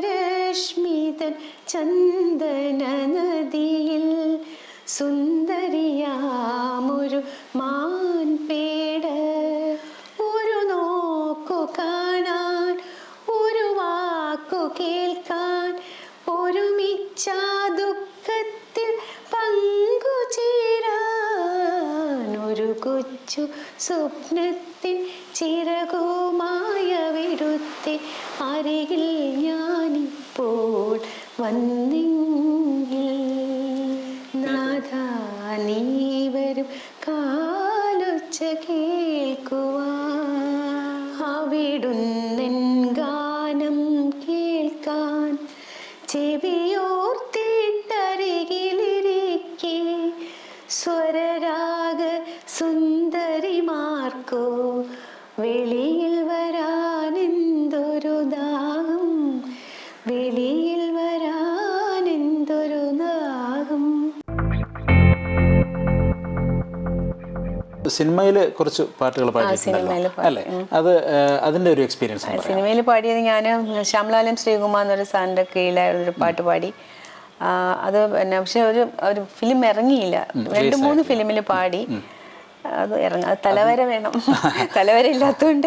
ചന്ദ്രരശ്മിതൻ ചന്ദന നദിയിൽ സുന്ദരിയാമൊരു മാൻപേട ഒരു നോക്കു കാണാൻ ഒരു വാക്കു കേൾക്കാൻ ഒരുമിച്ചാ ദുഃഖത്തിൽ പങ്കുചേരാൻ ഒരു കൊച്ചു സ്വപ്നത്തിൻ അരികിൽ ഞാനിപ്പോൾ വന്നെങ്കിൽ സിനിമയിൽ കുറച്ച് പാട്ടുകൾ പാടിയിട്ടുണ്ടല്ലോ. അല്ലേ? അത് അതിന്റെ ഒരു എക്സ്പീരിയൻസ് സിനിമയിൽ പാടിയത് ഞാൻ ശ്യാംലാലം ശ്രീകുമാർ എന്നൊരു സാറിന്റെ കീഴിലായിരുന്നു ഒരു പാട്ട് പാടി. അത് പിന്നെ പക്ഷെ ഒരു ഒരു ഫിലിം ഇറങ്ങിയില്ല. രണ്ട് മൂന്ന് ഫിലിമിൽ പാടി. അത് ഇറങ്ങാം തലവര വേണം. തലവര ഇല്ലാത്തതുകൊണ്ട്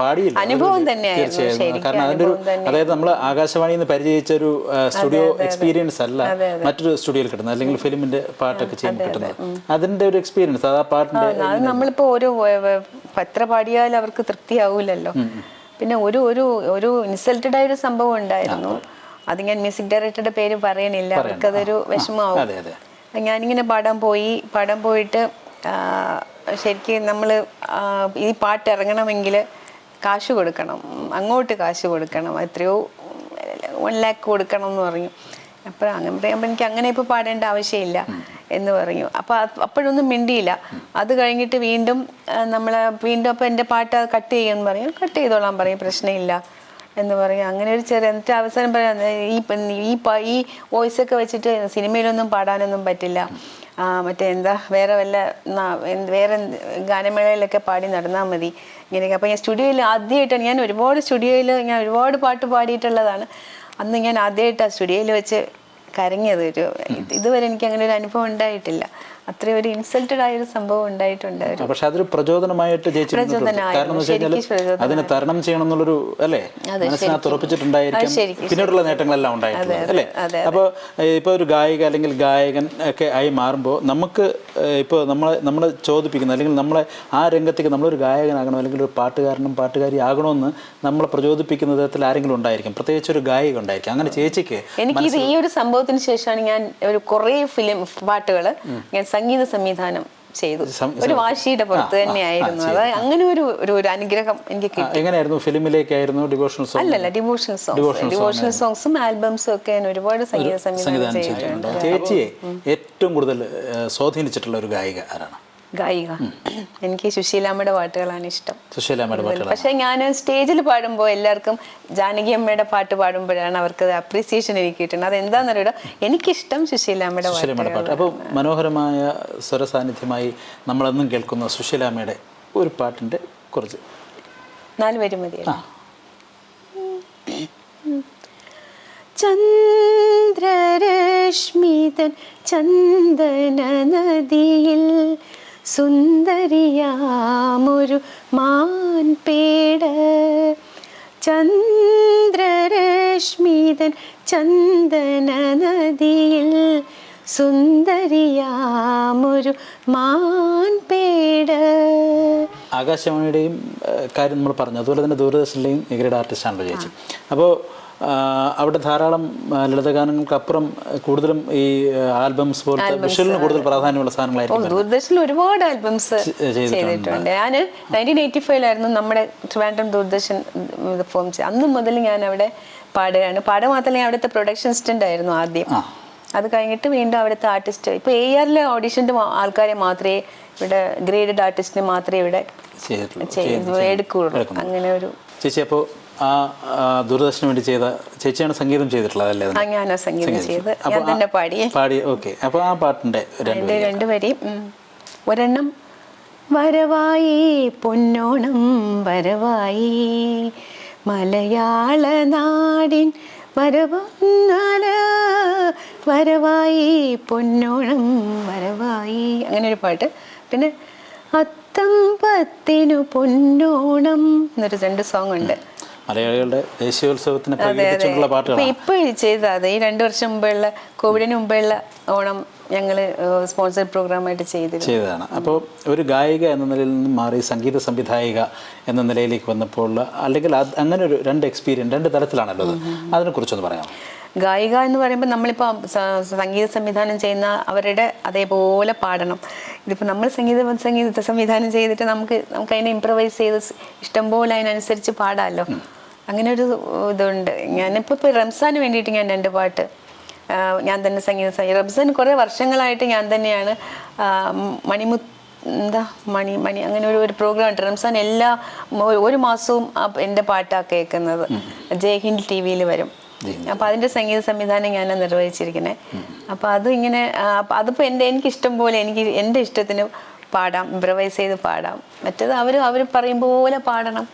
പാടിയില്ല. അനുഭവം തന്നെയാണ് തന്നെയായിരുന്നു കാരണം അതിന്റെ ഒരു അതായത് നമ്മൾ ആകാശവാണിയിൽ നിന്ന് പരിചയിച്ച ഒരു സ്റ്റുഡിയോ എക്സ്പീരിയൻസ് അല്ല മറ്റൊരു സ്റ്റുഡിയോയിൽ കിട്ടുന്നത്. അല്ലെങ്കിൽ ഫിലിമിന്റെ പാട്ടൊക്കെ ചെയ്യുമ്പോൾ കിട്ടുന്നത്. അതിന്റെ ഒരു എക്സ്പീരിയൻസ് അത് ആ പാട്ടിന്റെ അത് നമ്മളിപ്പോ ഒരു പത്ര പാടിയാൽ അവർക്ക് തൃപ്തിയാവൂലല്ലോ. പിന്നെ ഒരു ഒരു ഒരു ഇൻസൾട്ടഡ് ആയ ഒരു സംഭവം ഉണ്ടായിരുന്നു. അത്. ഞാൻ മ്യൂസിക് ഡയറക്ടറുടെ പേര് പറയണില്ല. അവർക്കതൊരു അതെ. ഞാനിങ്ങനെ പാടാൻ പോയി പാടാൻ പോയിട്ട് ശരിക്കും നമ്മൾ ഈ പാട്ട് ഇറങ്ങണമെങ്കിൽ കാശ് കൊടുക്കണം. അങ്ങോട്ട് കാശ് കൊടുക്കണം. എത്രയോ വൺ ലാക്ക് കൊടുക്കണം എന്ന് പറഞ്ഞു. അപ്പോൾ അങ്ങനെ പറയുമ്പോൾ എനിക്ക് അങ്ങനെ ഇപ്പോൾ പാടേണ്ട ആവശ്യമില്ല എന്ന് പറഞ്ഞു. അപ്പോൾ അപ്പോഴൊന്നും മിണ്ടിയില്ല. അത് കഴിഞ്ഞിട്ട് വീണ്ടും നമ്മൾ വീണ്ടും അപ്പോൾ എന്റെ പാട്ട് കട്ട് ചെയ്യുമെന്ന് പറയും. കട്ട് ചെയ്തോളാം പറയും. പ്രശ്നമില്ല എന്ന് പറയും. അങ്ങനെ ഒരു ചെറിയ എന്നിട്ട് അവസാനം പറയാം ഈ ഈ ഈ വോയിസ് ഒക്കെ വെച്ചിട്ട് സിനിമയിലൊന്നും പാടാനൊന്നും പറ്റില്ല. മറ്റേ എന്താ വേറെ വല്ല വേറെ ഗാനമേളയിലൊക്കെ പാടി നടന്നാൽ മതി. ഇങ്ങനെയൊക്കെ. അപ്പോൾ ഞാൻ സ്റ്റുഡിയോയിൽ ആദ്യമായിട്ടാണ് ഞാൻ ഒരുപാട് സ്റ്റുഡിയോയിൽ ഞാൻ ഒരുപാട് പാട്ട് പാടിയിട്ടുള്ളതാണ്. അന്ന് ഞാൻ ആദ്യമായിട്ടാണ് സ്റ്റുഡിയോയിൽ വെച്ച് കരങ്ങിയത് ഒരു ഇത് ഇതുവരെ എനിക്ക് അങ്ങനെ ഒരു അനുഭവം ഉണ്ടായിട്ടില്ല. അത്രയും ഒരു ഇൻസൾട്ടഡ് ആയ ഒരു സംഭവം ഉണ്ടായിട്ടുണ്ട് പക്ഷെ അതൊരു പ്രചോദനമായിട്ട്. കാരണം. അതിനെ തരണം ചെയ്യണം എന്നുള്ളൊരു അല്ലേ മനസ്സിനകത്ത് ഉറപ്പിച്ചിട്ടുണ്ടായിരിക്കും. പിന്നീടുള്ള നേട്ടങ്ങളെല്ലാം ഉണ്ടായിട്ടുണ്ട് അല്ലേ? അപ്പോൾ ഇപ്പോൾ ഒരു ഗായിക അല്ലെങ്കിൽ ഗായകൻ ഒക്കെ ആയി മാറുമ്പോൾ നമുക്ക് ഇപ്പോൾ നമ്മളെ നമ്മളെ ചോദിപ്പിക്കുന്ന അല്ലെങ്കിൽ നമ്മളെ ആ രംഗത്തേക്ക് നമ്മളൊരു ഗായകനാകണം അല്ലെങ്കിൽ ഒരു പാട്ടുകാരനും പാട്ടുകാരി ആകണമെന്ന് നമ്മളെ പ്രചോദിപ്പിക്കുന്ന തരത്തിൽ ആരെങ്കിലും ഉണ്ടായിരിക്കും? പ്രത്യേകിച്ച് ഒരു ഗായിക ഉണ്ടായിരിക്കും. അങ്ങനെ ചേച്ചിക്ക് എനിക്ക് ഈ ഒരു സംഭവത്തിന് ശേഷമാണ് ഞാൻ ഒരു കുറേ ഫിലിം പാട്ടുകൾ ഞാൻ സംഗീത സംവിധാനം ചെയ്തു. ഒരു വാശിയുടെ പുറത്ത് തന്നെയായിരുന്നു. അത് അങ്ങനെ ഒരു ഒരു അനുഗ്രഹം എനിക്ക് കിട്ടി. എങ്ങനെയായിരുന്നു? ഫിലിമിലേക്കായിരുന്നു ഡിവോഷണൽ സോങ്? അല്ലല്ല ഡിവോഷണൽ സോങ്സ്. ഡിവോഷണൽ സോങ്സും ആൽബംസും ഒക്കെ ഞാൻ ഒരുപാട് സംഗീത സംവിധാനം ചെയ്തിട്ടുണ്ട്. ചേച്ചിയെ ഏറ്റവും കൂടുതൽ സ്വാധീനിച്ചിട്ടുള്ള ഒരു ഗായിക ആരാണ്? ഗായിക. എനിക്ക് സുശീലാമ്മയുടെ പാട്ടുകളാണ് ഇഷ്ടം. സുശീലാമ്മയുടെ പാട്ടുകൾ പക്ഷെ ഞാൻ സ്റ്റേജിൽ പാടുമ്പോൾ എല്ലാവർക്കും ജാനകി അമ്മയുടെ പാട്ട് പാടുമ്പോഴാണ് അവർക്ക് അപ്രീസിയേഷൻ എനിക്ക് കിട്ടുന്നത്. അത് എന്താണെന്നറിയില്ല എനിക്കിഷ്ടം സുശീലാമ്മയുടെ പാട്ട്. അപ്പോൾ മനോഹരമായ സ്വര സാന്നിധ്യമായി നമ്മളെന്നും കേൾക്കുന്ന സുശീലാമ്മയുടെ ഒരു പാട്ടിന്റെ കുറച്ച്. നാല് പേര് മതി ചന്ദ്രരശ്മിതൻ ചന്ദന നദിയിൽ സുന്ദരിയാമൊരു മാൻപേട ചന്ദ്രരശ്മിതൻ ചന്ദന നദിയിൽ സുന്ദരിയാമൊരു മാൻപേട ആകാശവാണിയുടെയും കാര്യം നമ്മൾ പറഞ്ഞു. അതുപോലെ തന്നെ ദൂരദർശനിലെയും മികരുടെ ആർട്ടിസ്റ്റാണ് ചേച്ചി അപ്പോൾ അവിടെ ധാരാളം ലളിതഗാനങ്ങൾക്കപ്പുറം കൂടുതലും ഈ ആൽബംസ് പോലത്തെ കൂടുതൽ പ്രാധാന്യമുള്ള സാധനങ്ങളായിരുന്നു ദൂരദർശനിൽ ഒരുപാട് ആൽബംസ് ചെയ്തിട്ടുണ്ട്. ഞാൻ നയന്റീൻ എയ്റ്റി ഫൈവിലായിരുന്നു നമ്മുടെ ട്രിവാൻഡ്രം ദൂരദർശൻ ഫോം ചെയ്ത് അന്ന് മുതൽ ഞാൻ അവിടെ പാടുകയാണ്. പാടുക മാത്രമല്ല ഞാൻ അവിടുത്തെ പ്രൊഡക്ഷൻ സ്റ്റന്റ് ആയിരുന്നു ആദ്യം. അത് കഴിഞ്ഞിട്ട് വീണ്ടും അവിടുത്തെ ആർട്ടിസ്റ്റ് ഇപ്പൊ എ ആറിലെ ഓഡീഷന്റെ ആൾക്കാരെ മാത്രമേ ഇവിടെ ഗ്രേഡഡ് ആർട്ടിസ്റ്റിനെ മാത്രമേ ഇവിടെ എടുക്കുകയുള്ളൂ അങ്ങനെ ഒരു ചേച്ചി അപ്പോൾ ആ ദൂരദർശന് വേണ്ടി ചെയ്ത ചേച്ചിയാണ് സംഗീതം ചെയ്തിട്ടുള്ളത് അല്ലേ ഞാനാ സംഗീതം ചെയ്ത്. ഞാൻ തന്നെ പാടി. പാടി ഓക്കെ. അപ്പോൾ ആ പാട്ടിന്റെ രണ്ട് ഉം. ഒരെണ്ണം വരവായി പൊന്നോണം വരവായി. മലയാള നാടിൻ വരവന്നാല. വരവായി പൊന്നോണം വരവായി. അങ്ങനെ ഒരു പാട്ട്. പിന്നെ അത്തം പത്തിനു പൊന്നോണം എന്നൊരു രണ്ട് സോങ് ഉണ്ട്. മലയാളികളുടെ ദേശീയോത്സവത്തിന് പ്രകീർത്തിച്ചുകൊണ്ടുള്ള ഇപ്പൊ പാട്ടുകളാണ് ഇപ്പൊ ചെയ്തത് ഈ രണ്ടു വർഷം മുമ്പുള്ള കോവിഡിന് മുമ്പുള്ള ഓണം ഞങ്ങൾ സ്പോൺസർ പ്രോഗ്രാമായിട്ട് ചെയ്ത് ചെയ്തതാണ്. അപ്പോൾ ഒരു ഗായിക എന്ന നിലയിൽ നിന്ന് മാറി സംഗീത സംവിധായിക എന്ന നിലയിലേക്ക് വന്നപ്പോൾ അല്ലെങ്കിൽ അത് അങ്ങനെ ഒരു രണ്ട് എക്സ്പീരിയൻസ് രണ്ട് തലത്തിലാണല്ലോ അത്. അതിനെക്കുറിച്ചൊന്ന് പറയാം ഗായിക എന്ന് പറയുമ്പോൾ നമ്മളിപ്പോൾ സംഗീത സംവിധാനം ചെയ്യുന്ന അവരുടെ അതേപോലെ പാടണം. ഇതിപ്പോൾ നമ്മൾ സംഗീത സംഗീത സംവിധാനം ചെയ്തിട്ട് നമുക്ക് നമുക്ക് അതിനെ ഇമ്പ്രവൈസ് ചെയ്ത് ഇഷ്ടംപോലെ അതിനനുസരിച്ച് പാടാമല്ലോ അങ്ങനെ ഒരു ഇതുണ്ട്. ഞാനിപ്പോൾ ഇപ്പോൾ റംസാന് വേണ്ടിയിട്ട് ഞാൻ രണ്ട് പാട്ട് ഞാൻ തന്നെ സംഗീത സംഗീതം. റംസാൻ കുറേ വർഷങ്ങളായിട്ട് ഞാൻ തന്നെയാണ് മണിമു എന്താ മണി മണി അങ്ങനെ ഒരു ഒരു പ്രോഗ്രാം ഉണ്ട്. റംസാൻ എല്ലാ ഒരു മാസവും എന്റെ പാട്ടാണ് കേൾക്കുന്നത്. ജയ് ഹിന്ദ് ടി വിയിൽ വരും അപ്പോൾ അതിന്റെ സംഗീത സംവിധാനം ഞാൻ നിർവഹിച്ചിരിക്കുന്നത് അപ്പോൾ അത് ഇങ്ങനെ അതിപ്പോൾ എന്റെ എനിക്ക് ഇഷ്ടം പോലെ എനിക്ക് എന്റെ ഇഷ്ടത്തിന് പാടാം ഇംപ്രവൈസ് ചെയ്ത് പാടാം. മറ്റേത് അവർ അവർ പറയും പോലെ പാടണം.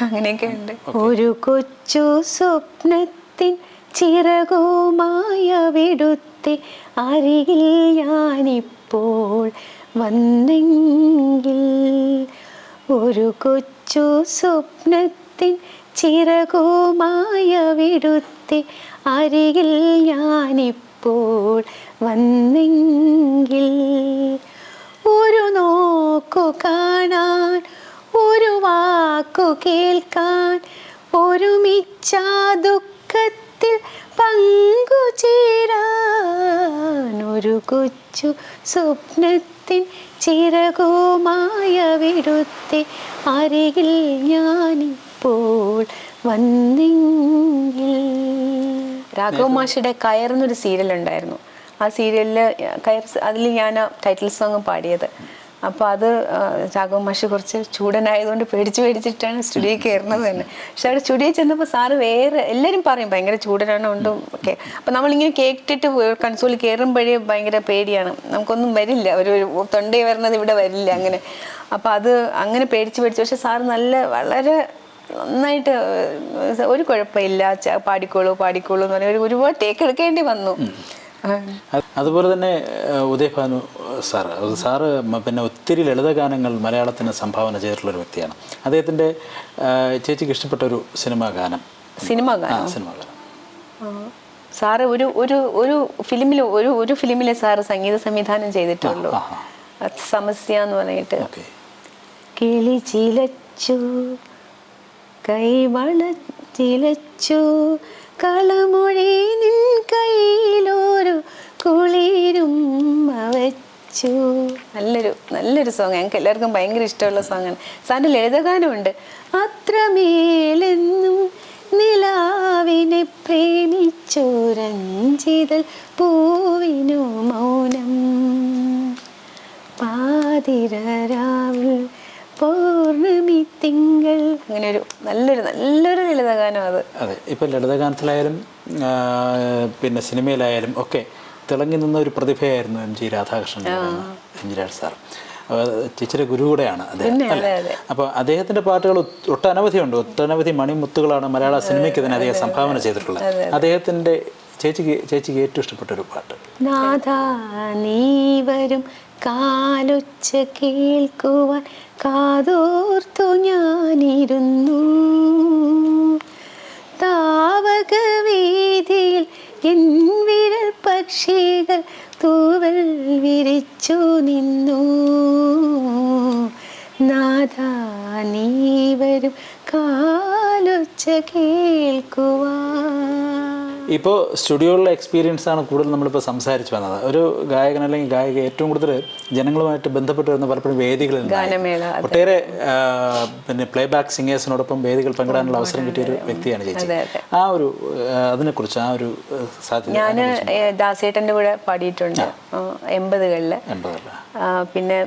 അങ്ങനെയൊക്കെ ഉണ്ട് ഒരു കൊച്ചു സ്വപ്നത്തിൻ ചിറകുമായ വിടുത്തി അരികിൽ ഞാനിപ്പോൾ വന്നെങ്കിൽ ഒരു കൊച്ചു സ്വപ്നത്തിൻ ചിറകുമായ വിടുത്തി അരികിൽ ഞാനിപ്പോൾ വന്നെങ്കിൽ ഒരു നോക്കു കാണാൻ ഒരു വാക്കു കേൾക്കാൻ ഒരുമിച്ച ദുഃഖത്തിൽ പങ്കുചേരാൻ ഒരു കൊച്ചു സ്വപ്നത്തിൻ ചിറകുമായ വിടുത്തെ അരികിൽ ഞാനിപ്പോൾ വന്നെങ്കിൽ. രാഘവ മാഷിയുടെ കയർ എന്നൊരു സീരിയൽ ഉണ്ടായിരുന്നു. ആ സീരിയലിൽ കയർ അതിൽ ഞാൻ ടൈറ്റിൽ സോങ് പാടിയത്. അപ്പോൾ അത് ചാക്കോ മാഷ് കുറച്ച് ചൂടനായതുകൊണ്ട് പേടിച്ച് പേടിച്ചിട്ടാണ് സ്റ്റുഡിയോയിൽ കയറുന്നത് തന്നെ. പക്ഷെ അവിടെ സ്റ്റുഡിയോയിൽ ചെന്നപ്പോൾ സാറ് വേറെ എല്ലാവരും പറയും ഭയങ്കര ചൂടനാണ് കൊണ്ടും ഒക്കെ. അപ്പോൾ നമ്മളിങ്ങനെ കേട്ടിട്ട് കൺസോളിൽ കയറുമ്പോഴേ ഭയങ്കര പേടിയാണ്. നമുക്കൊന്നും വരില്ല. ഒരു തൊണ്ടയിൽ വരുന്നത് ഇവിടെ വരില്ല അങ്ങനെ. അപ്പോൾ അത് അങ്ങനെ പേടിച്ച് പേടിച്ച്. പക്ഷെ സാറ് നല്ല വളരെ നന്നായിട്ട് ഒരു കുഴപ്പമില്ല. പാടിക്കോളൂ പാടിക്കോളൂ എന്ന് പറഞ്ഞാൽ ഒരു ഒരുപാട് ടേക്ക് എടുക്കേണ്ടി വന്നു. അതുപോലെ തന്നെ ഉദയഭാനു സാറ്. അത് സാറ് പിന്നെ ഒത്തിരി ലളിതഗാനങ്ങൾ മലയാളത്തിന് സംഭാവന ചെയ്തിട്ടുള്ള ഒരു വ്യക്തിയാണ് അദ്ദേഹത്തിന്റെ ചേച്ചിക്ക് ഇഷ്ടപ്പെട്ട ഒരു സിനിമാ ഗാനം. സിനിമാ ഗാനം? സിനിമാ ഗാനം. സാറ് ഒരു ഒരു ഒരു ഫിലിമിൽ ഒരു ഒരു ഫിലിമിലെ സാറ് സംഗീത സംവിധാനം ചെയ്തിട്ടുള്ളൂ സമസ്യ എന്ന് പറഞ്ഞിട്ട്. കിളി ചിലച്ചു കൈവള ചിലച്ചു കളമൊഴി നിൻ കയ്യിലൊരു കുളിരും വെച്ചു നല്ലൊരു നല്ലൊരു സോങ് ഞങ്ങൾക്ക് എല്ലാവർക്കും ഭയങ്കര ഇഷ്ടമുള്ള സോങ്ങാണ് സാറിന്റെ ലളിതഗാനമുണ്ട്. അത്രമേലെന്നും നിലാവിനെ പ്രേമിച്ചോരഞ്ചിതൽ പൂവിനു മൗനം. പാതിരാവിൽ അങ്ങനെ ഒരു നല്ലൊരു നല്ലൊരു ലളിതഗാനം അത്. അതെ ഇപ്പോൾ ലളിതഗാനത്തിലായാലും പിന്നെ സിനിമയിലായാലും ഒക്കെ തിളങ്ങി നിന്ന ഒരു പ്രതിഭയായിരുന്നു M G Radhakrishnan M G Raj sir. ചേച്ചിയുടെ ഗുരു കൂടെയാണ് അദ്ദേഹം. അപ്പോൾ അദ്ദേഹത്തിന്റെ പാട്ടുകൾ ഒട്ടനവധിയുണ്ട്. ഒട്ടനവധി മണിമുത്തുകളാണ് മലയാള സിനിമയ്ക്ക് തന്നെ അദ്ദേഹം സംഭാവന ചെയ്തിട്ടുള്ളത്. അദ്ദേഹത്തിന്റെ ചേച്ചിക്ക് ചേച്ചിക്ക് ഏറ്റവും ഇഷ്ടപ്പെട്ട ഒരു പാട്ട്. നാഥ നീ വരും കാലൊച്ച കേൾക്കുവാൻ കാതോർത്തു ഞാനിരുന്നു. താവകവേദിയിൽ എൻ വിരൽ പക്ഷികൾ തൂവൽ വിരിച്ചു നിന്നു. നാഥാ നീ വരും കാലൊച്ച കേൾക്കുവാൻ ഇപ്പോൾ സ്റ്റുഡിയോയിലുള്ള എക്സ്പീരിയൻസ് ആണ് കൂടുതൽ നമ്മളിപ്പോൾ സംസാരിച്ചു വന്നത്. ഒരു ഗായകൻ അല്ലെങ്കിൽ ഗായിക ഏറ്റവും കൂടുതൽ ജനങ്ങളുമായിട്ട് ബന്ധപ്പെട്ട് വരുന്ന പലപ്പോഴും വേദികളിൽ. ഒട്ടേറെ പിന്നെ പ്ലേ ബാക്ക് സിംഗേഴ്സിനോടൊപ്പം വേദികൾ പങ്കിടാനുള്ള അവസരം കിട്ടിയ ഒരു വ്യക്തിയാണ് ചേച്ചി. ആ ഒരു അതിനെക്കുറിച്ച് ആ ഒരു സാധ്യത ഞാൻ ദാസേട്ടന്റെ കൂടെ പാടിയിട്ടുണ്ട്. എൺപതുകളിൽ പിന്നെ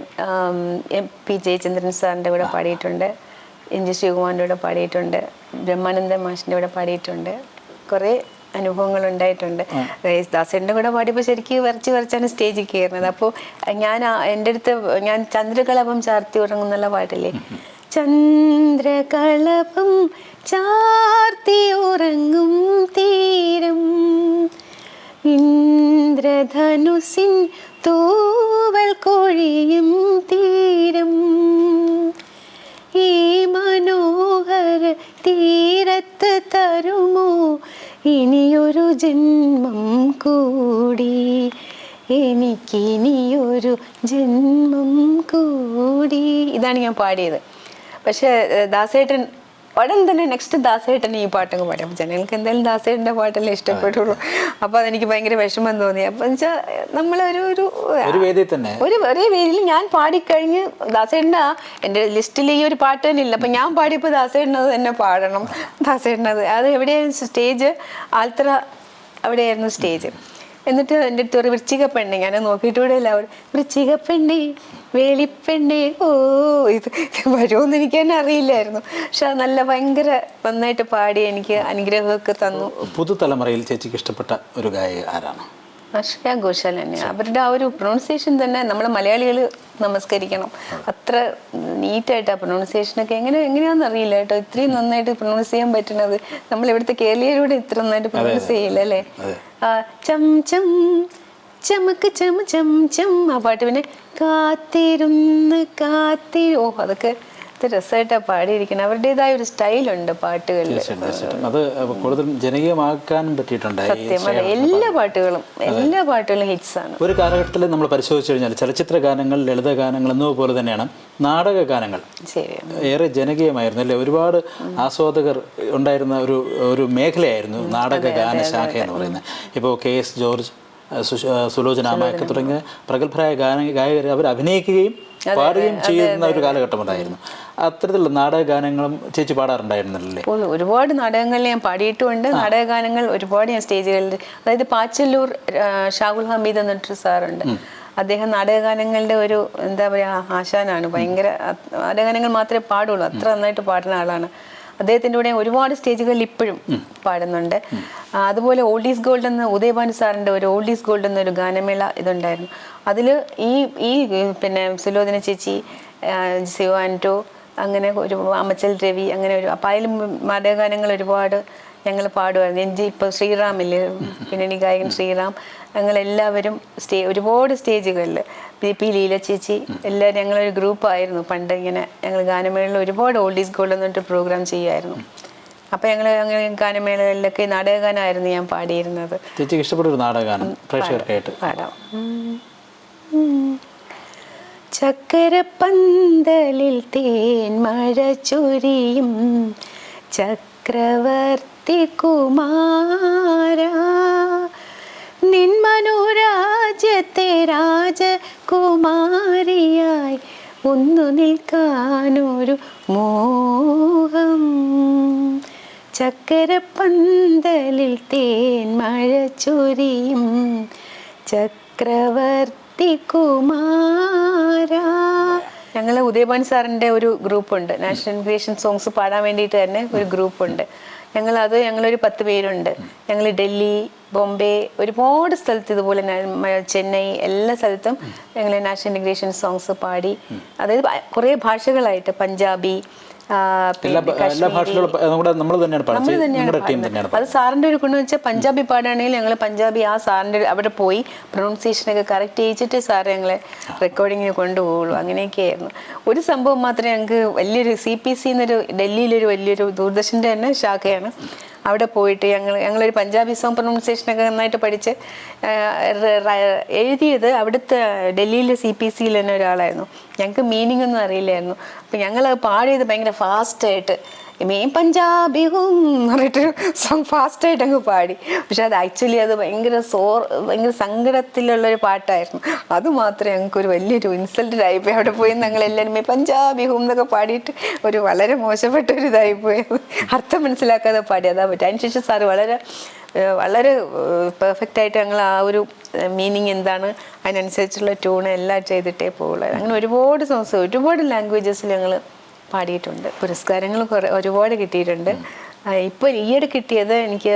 പി ജയചന്ദ്രൻ സാറിന്റെ കൂടെ പാടിയിട്ടുണ്ട്. എൻ ജി ശ്രീകുമാറിന്റെ കൂടെ പാടിയിട്ടുണ്ട്. ബ്രഹ്മാനന്ദ മാഷിന്റെ കൂടെ പാടിയിട്ടുണ്ട്. കുറേ അനുഭവങ്ങൾ ഉണ്ടായിട്ടുണ്ട്. ദാസേട്ടന്റെ കൂടെ പാടിയപ്പോൾ ശരിക്കും വരച്ച് വരച്ചാണ് സ്റ്റേജിൽ കയറുന്നത്. അപ്പോൾ ഞാൻ എന്റെ അടുത്ത് ഞാൻ ചന്ദ്രകളഭം ചാർത്തി ഉറങ്ങുന്നുള്ള പാട്ടില്ലേ? ചന്ദ്രകളപം ചാർത്തി ഉറങ്ങും തീരം. ഇന്ദ്രധനുസിൻ തൂവൽ കൊഴിയും തീരം. ഈ മനോഹര തീരത്ത് തരുമോ ഇനിയൊരു ജന്മം കൂടി. എനിക്കിനിയൊരു ജന്മം കൂടി. ഇതാണ് ഞാൻ പാടിയത്. പക്ഷേ ദാസേട്ടൻ ഉടൻ തന്നെ നെക്സ്റ്റ് ദാസേട്ടൻ ഈ പാട്ടങ്ങ് പാടി. അപ്പം ജനങ്ങൾക്ക് എന്തായാലും ദാസേട്ടന്റെ പാട്ടല്ലേ ഇഷ്ടപ്പെട്ടുള്ളൂ അപ്പോൾ അതെനിക്ക് ഭയങ്കര വിഷമം തോന്നി. അപ്പം വെച്ചാൽ നമ്മളൊരു ഒരു ഒരു വേദിയിൽ തന്നെ. ഒരു ഒരേ വേദിയിൽ ഞാൻ പാടിക്കഴിഞ്ഞ് ദാസേട്ടന്റെ എന്റെ എന്റെ ലിസ്റ്റിൽ ഈ ഒരു പാട്ട് തന്നെ ഇല്ല അപ്പം ഞാൻ പാടിയപ്പോൾ ദാസേട്ടനത് തന്നെ പാടണം. ദാസേട്ടനത് അത് എവിടെയായിരുന്നു സ്റ്റേജ് ആൽത്തറ അവിടെയായിരുന്നു സ്റ്റേജ് എന്നിട്ട് എന്റെ അടുത്ത് ഒരു വൃശ്ചിക പെണ്ണെ. ഞാൻ നോക്കിയിട്ട് ഇല്ല അവിടെ വൃശ്ചിക പെണ്ണെ വേളിപ്പെണ്ണെ ഓ ഇത് വരുമെന്ന് എനിക്ക് തന്നെ അറിയില്ലായിരുന്നു. പക്ഷെ അത് നല്ല ഭയങ്കര നന്നായിട്ട് പാടി എനിക്ക് അനുഗ്രഹമൊക്കെ തന്നു. പുതുതലമുറയിൽ ചേച്ചിക്ക് ഇഷ്ടപ്പെട്ട ഒരു ഗായിക ആരാണ്? അശ്വയ ഘോഷാൽ തന്നെ അവരുടെ ആ ഒരു പ്രൊണൗൺസിയേഷൻ തന്നെ നമ്മൾ മലയാളികൾ നമസ്കരിക്കണം. അത്ര നീറ്റായിട്ട് ആ പ്രൊണൗൺസിയേഷനൊക്കെ എങ്ങനെ എങ്ങനെയാണെന്ന് അറിയില്ല കേട്ടോ. ഇത്രയും നന്നായിട്ട് പ്രൊണൗൺസ് ചെയ്യാൻ പറ്റണത് നമ്മൾ ഇവിടുത്തെ കേരളീയരോട് ഇത്ര നന്നായിട്ട് പ്രൊണൗൺസ് ചെയ്യില്ല അല്ലേ? ചം ചം ചമക്ക് ചം ചം ചം. ആ പാട്ട് പിന്നെ കാത്തിരുന്ന് കാത്തി ഓ അതൊക്കെ ഇത് രസമായിട്ടാണ് പാടിയിരിക്കുന്നത് അവരുടേതായ ഒരു സ്റ്റൈലുണ്ട് പാട്ടുകളിൽ അത് കൂടുതൽ ജനകീയമാക്കാനും പറ്റിയിട്ടുണ്ട് എല്ലാ പാട്ടുകളും എല്ലാ പാട്ടുകളും ഹിറ്റ്സ് ആണ് ഒരു കാലഘട്ടത്തിൽ നമ്മൾ പരിശോധിച്ചു കഴിഞ്ഞാൽ ചലച്ചിത്ര ഗാനങ്ങൾ ലളിത ഗാനങ്ങൾ എന്നതുപോലെ തന്നെയാണ് നാടക ഗാനങ്ങൾ. ഏറെ ജനകീയമായിരുന്നു അല്ലേ? ഒരുപാട് ആസ്വാദകർ ഉണ്ടായിരുന്ന ഒരു ഒരു മേഖലയായിരുന്നു നാടക ഗാന ശാഖ എന്ന് പറയുന്നത്. ഇപ്പോൾ കെ എസ് ജോർജ് സുലോചന തുടങ്ങിയ പ്രഗത്ഭരായ ഗാന ഗായകർ അവർ അഭിനയിക്കുകയും പാടുകയും ചെയ്യുന്ന ഒരു കാലഘട്ടം ഉണ്ടായിരുന്നു. അത്തരത്തിലുള്ള നാടക ഗാനങ്ങളും ചേച്ചി പാടാറുണ്ടായിരുന്നല്ലേ? ഒരുപാട് നാടകങ്ങളിൽ ഞാൻ പാടിയിട്ടുമുണ്ട്. നാടകഗാനങ്ങൾ ഒരുപാട് ഞാൻ സ്റ്റേജുകളിൽ അതായത് പാച്ചല്ലൂർ ഷാഹുൽ ഹമീദ് എന്നിട്ടൊരു സാറുണ്ട്. അദ്ദേഹം നാടകഗാനങ്ങളുടെ ഒരു എന്താ പറയുക ആശാനാണ്. ഭയങ്കര നാടകഗാനങ്ങൾ മാത്രമേ പാടുള്ളൂ. അത്ര നന്നായിട്ട് പാടുന്ന ആളാണ്. അദ്ദേഹത്തിന്റെ കൂടെ ഒരുപാട് സ്റ്റേജുകളിൽ ഇപ്പോഴും പാടുന്നുണ്ട്. അതുപോലെ ഓൾഡ് ഈസ് ഗോൾഡ് എന്ന ഉദയഭാനു സാറിന്റെ ഒരു ഓൾഡ് ഈസ് ഗോൾഡ് എന്നൊരു ഗാനമേള ഇതുണ്ടായിരുന്നു. അതിൽ ഈ ഈ പിന്നെ സുലോചന ചേച്ചി സിവാന്റോ അങ്ങനെ ഒരു അമ്മച്ചൽ രവി അങ്ങനെ ഒരു അപ്പം അതിൽ നാടകഗാനങ്ങൾ ഒരുപാട് ഞങ്ങൾ പാടുമായിരുന്നു. എന്റെ ഇപ്പോൾ ശ്രീറാമില്ലേ? പിന്നണി ഗായകൻ ശ്രീറാം. ഞങ്ങളെല്ലാവരും സ്റ്റേ ഒരുപാട് സ്റ്റേജുകളിൽ. പി പി ലീല ചേച്ചി എല്ലാവരും ഞങ്ങളൊരു ഗ്രൂപ്പായിരുന്നു. പണ്ട് ഇങ്ങനെ ഞങ്ങൾ ഗാനമേളയിൽ ഒരുപാട് ഈസ് ഗോൾഡ് എന്നിട്ട് പ്രോഗ്രാം ചെയ്യുമായിരുന്നു. അപ്പോൾ ഞങ്ങൾ അങ്ങനെ ഗാനമേളകളിലൊക്കെ നാടകഗാനമായിരുന്നു ഞാൻ പാടിയിരുന്നത്. ചേച്ചിക്ക് ഇഷ്ടപ്പെട്ട ഒരു നാടക ഗാനം പ്രേക്ഷകർക്കായിട്ട് പാടാം. ചക്കരപ്പന്തലിൽ തേൻ മഴ ചൊരിയും. ചക്രവർത്തി കുമാര നിൻ മനോരാജ്യത്തെ രാജകുമാരിയായി ഒന്നു നിൽക്കാനൊരു മോഹം. ചക്കരപ്പന്തലിൽ തേൻ മഴ ചൊരിയും. ചക്രവർത്തി കുമാര ഞങ്ങൾ ഉദയഭാൻ സാറിന്റെ ഒരു ഗ്രൂപ്പുണ്ട്. നാഷണൽ ക്രിയേഷൻ സോങ്സ് പാടാൻ വേണ്ടിയിട്ട് തന്നെ ഒരു ഗ്രൂപ്പുണ്ട്. ഞങ്ങളത് ഞങ്ങളൊരു പത്ത് പേരുണ്ട്. ഞങ്ങൾ ഡൽഹി ബോംബെ ഒരുപാട് സ്ഥലത്ത് ഇതുപോലെ ചെന്നൈ എല്ലാ സ്ഥലത്തും ഞങ്ങൾ നാഷണൽ ഇൻഗ്രേഷൻ സോങ്സ് പാടി. അതായത് കുറേ ഭാഷകളായിട്ട്. പഞ്ചാബി എല്ലാ ഭാഷകളും നമ്മൾ തന്നെയാണ് അത് സാറിന്റെ ഒരു ഗുണം വെച്ചാൽ പഞ്ചാബി പാടുകയാണെങ്കിൽ ഞങ്ങൾ പഞ്ചാബി ആ സാറിന്റെ അവിടെ പോയി പ്രൊണൗൺസിയേഷൻ ഒക്കെ കറക്റ്റ് ചെയ്യിച്ചിട്ട് സാർ ഞങ്ങളെ റെക്കോർഡിങ്ങിന് കൊണ്ടുപോകുള്ളൂ അങ്ങനെയൊക്കെ ആയിരുന്നു. ഒരു സംഭവം മാത്രമേ ഞങ്ങൾക്ക് വലിയൊരു സി പി സി എന്നൊരു ഡൽഹിയിലൊരു വലിയൊരു ദൂരദർശന്റെ തന്നെ ശാഖയാണ്. അവിടെ പോയിട്ട് ഞങ്ങൾ ഞങ്ങളൊരു പഞ്ചാബി സോങ് പ്രൊണൗൺസിയേഷനൊക്കെ നന്നായിട്ട് പഠിച്ച് എഴുതിയത് അവിടുത്തെ ഡൽഹിയിലെ സി പി സിയിൽ തന്നെ ഒരാളായിരുന്നു. ഞങ്ങൾക്ക് മീനിങ് ഒന്നും അറിയില്ലായിരുന്നു. അപ്പം ഞങ്ങൾ പാടിയത് ഭയങ്കര ഫാസ്റ്റായിട്ട് മെയിൻ പഞ്ചാബി ഹും എന്ന് പറഞ്ഞിട്ടൊരു സോങ് ഫാസ്റ്റായിട്ട് അങ്ങ് പാടി. പക്ഷെ അത് ആക്ച്വലി അത് ഭയങ്കര സോർ ഭയങ്കര സങ്കടത്തിലുള്ളൊരു പാട്ടായിരുന്നു. അത് മാത്രമേ ഞങ്ങൾക്ക് ഒരു വലിയൊരു ഇൻസൾട്ടഡ് ആയിപ്പോയി അവിടെ പോയി ഞങ്ങൾ എല്ലാവരും മെയ് പഞ്ചാബി ഹും എന്നൊക്കെ പാടിയിട്ട് ഒരു വളരെ മോശപ്പെട്ട ഒരു ഇതായിപ്പോയത് അർത്ഥം മനസ്സിലാക്കാതെ പാടി. അതാ പറ്റും. അതിനുശേഷം സാറ് വളരെ വളരെ പെർഫെക്റ്റ് ആയിട്ട് ഞങ്ങൾ ആ ഒരു മീനിങ് എന്താണ് അതിനനുസരിച്ചുള്ള ട്യൂൺ എല്ലാം ചെയ്തിട്ടേ പോകുള്ളൂ അങ്ങനെ ഒരുപാട് സോങ്സ് ഒരുപാട് ലാംഗ്വേജസിൽ ഞങ്ങൾ പാടിയിട്ടുണ്ട്. പുരസ്കാരങ്ങൾ കുറേ ഒരുപാട് കിട്ടിയിട്ടുണ്ട്. ഇപ്പോൾ ഈയിടെ കിട്ടിയത് എനിക്ക്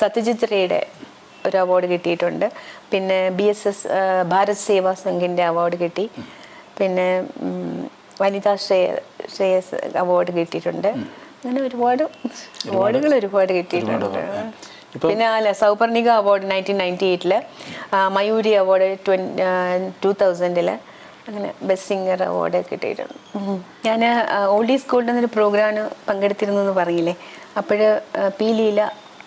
സത്യജിത് റേയുടെ ഒരു അവാർഡ് കിട്ടിയിട്ടുണ്ട്. പിന്നെ B S S Bharat Seva സംഘിന്റെ award കിട്ടി. പിന്നെ വനിതാ ശ്രേയ ശ്രേയസ് അവാർഡ് കിട്ടിയിട്ടുണ്ട്. അങ്ങനെ ഒരുപാട് അവാർഡുകൾ ഒരുപാട് കിട്ടിയിട്ടുണ്ട്. പിന്നെ അല്ല സൗപർണിക അവാർഡ് നയന്റീൻ നയന്റി എയ്റ്റിൽ മയൂരി അവാർഡ് ട്വൻ ടു തൗസൻഡിൽ അങ്ങനെ ബെസ്റ്റ് സിംഗർ അവാർഡ് കിട്ടിയിട്ടുണ്ട്. ഞാൻ ഓൾഡി സ്കൂളിൽ ഒരു പ്രോഗ്രാമിന് പങ്കെടുത്തിരുന്നു എന്ന് പറഞ്ഞില്ലേ അപ്പോൾ പി ലീല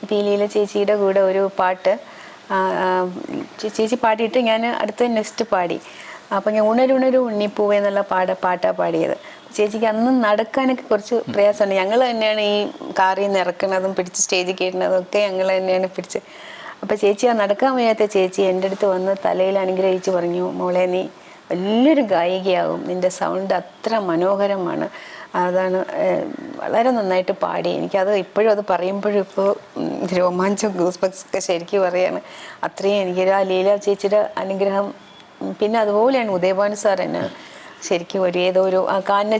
പി ലീല ചേച്ചിയുടെ കൂടെ ഒരു പാട്ട് ചേച്ചി പാടിയിട്ട് ഞാൻ അടുത്ത നെക്സ്റ്റ് പാടി. അപ്പം ഞാൻ ഉണരുണരു ഉണ്ണിപ്പൂവേ എന്നുള്ള പാട പാട്ടാണ് പാടിയത്. ചേച്ചിക്ക് അന്ന് നടക്കാനൊക്കെ കുറച്ച് പ്രയാസമുണ്ട്. ഞങ്ങൾ തന്നെയാണ് ഈ കാറിൽ നിന്ന് ഇറക്കുന്നതും പിടിച്ച് സ്റ്റേജിൽ കയറ്റുന്നതും ഒക്കെ ഞങ്ങൾ തന്നെയാണ് പിടിച്ച്. അപ്പോൾ ചേച്ചി ആ നടക്കാൻ വയ്യാത്ത ചേച്ചി എന്റെ അടുത്ത് വന്ന് തലയിൽ അനുഗ്രഹിച്ച് പറഞ്ഞു മോളെ നീ വലിയൊരു ഗായികയാകും നിന്റെ സൗണ്ട് അത്ര മനോഹരമാണ്. അതാണ് വളരെ നന്നായിട്ട് പാടി. എനിക്കത് ഇപ്പോഴും അത് പറയുമ്പോഴും ഇപ്പോൾ രോമാഞ്ചം ഗൂസ്ബക്സ് ഒക്കെ ശരിക്കും പറയാണ്. അത്രയും എനിക്കൊരു ആ ലീല ചേച്ചിയുടെ അനുഗ്രഹം. പിന്നെ അതുപോലെയാണ് ഉദയഭാനു സാർ എന്നെ ശരിക്കും ഒരു ഏതോ ഒരു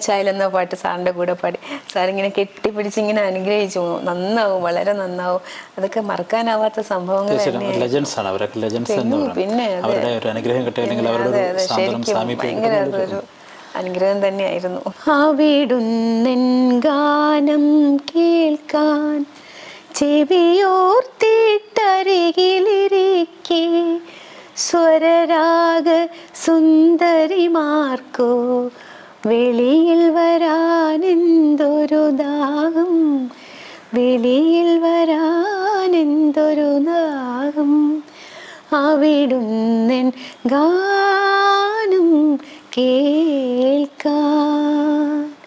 ചായൽ എന്ന പാട്ട് സാറിന്റെ കൂടെ പാടി. സാർ ഇങ്ങനെ കെട്ടിപ്പിടിച്ച് ഇങ്ങനെ അനുഗ്രഹിച്ചു. നന്നാവും വളരെ നന്നാവും. അതൊക്കെ മറക്കാനാവാത്ത സംഭവങ്ങൾ ലെജൻസ് ആണ്. അവരൊക്കെ ലെജൻസ് എന്ന് പിന്നെ, അവരുടെ ഒരു അനുഗ്രഹം അവരുടെ ഭയങ്കര അതൊരു അനുഗ്രഹം തന്നെയായിരുന്നു. അവിടുന്നൻ ഗാനം കേൾക്കാൻ ചെവിയോർത്തിട്ടരികിലിരിക്കെ സ്വരരാഗ സുന്ദരിമാർക്കോ വെളിയിൽ വരാനെന്തൊരു ദാഹം? വെളിയിൽ വരാനെന്തൊരു ദാഹം? അവിടുന്നൻ ഗാനം കേൾക്കാൻ